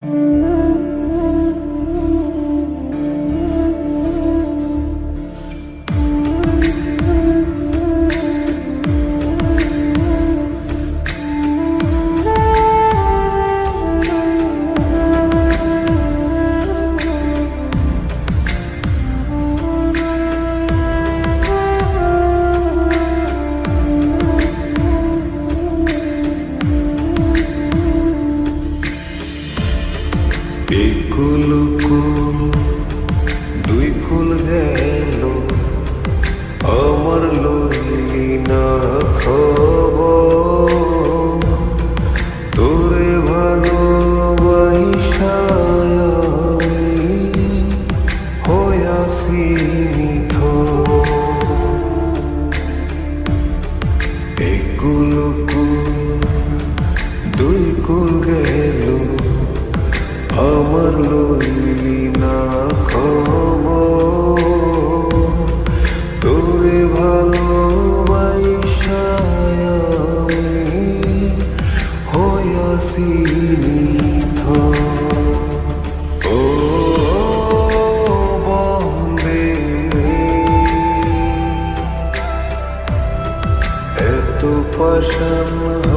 thank mm -hmm. you গেল আমার লইলি না খব তোরে ভালো আমি হয়াসি এত পাশান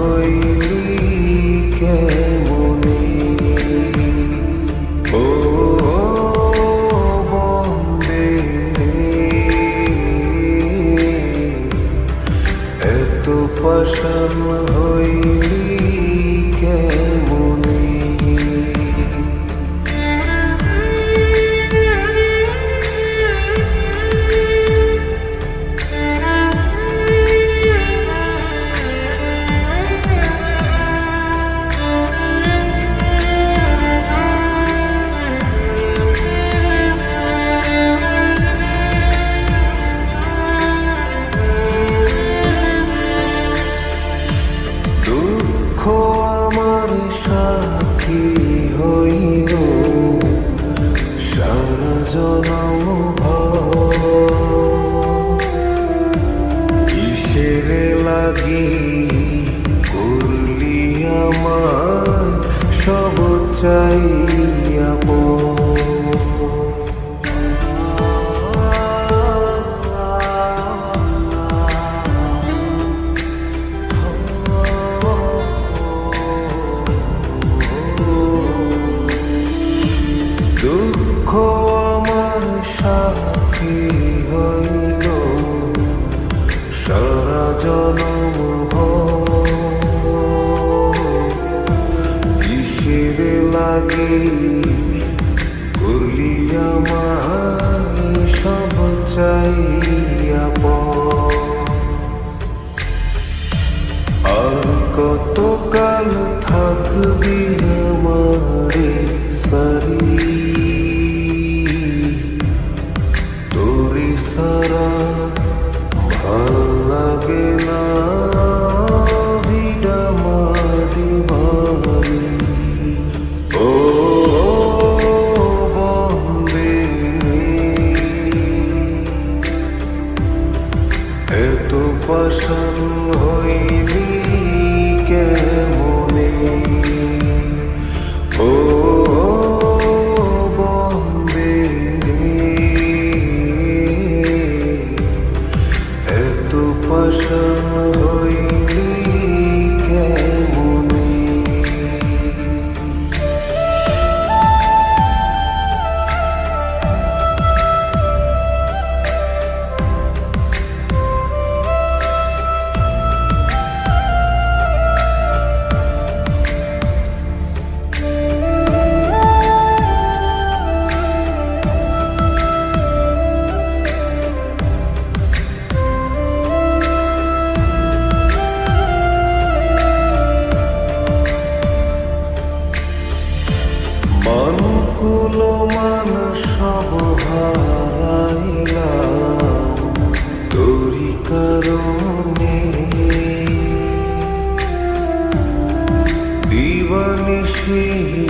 हई অনুকূল মান সব হারাইলাম তোরি কারণে দিবানিশি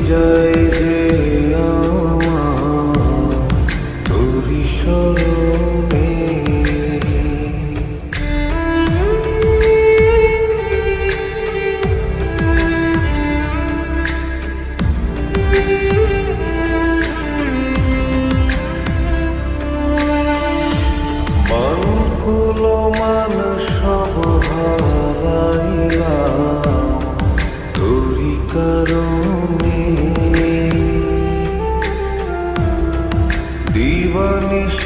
যায় যে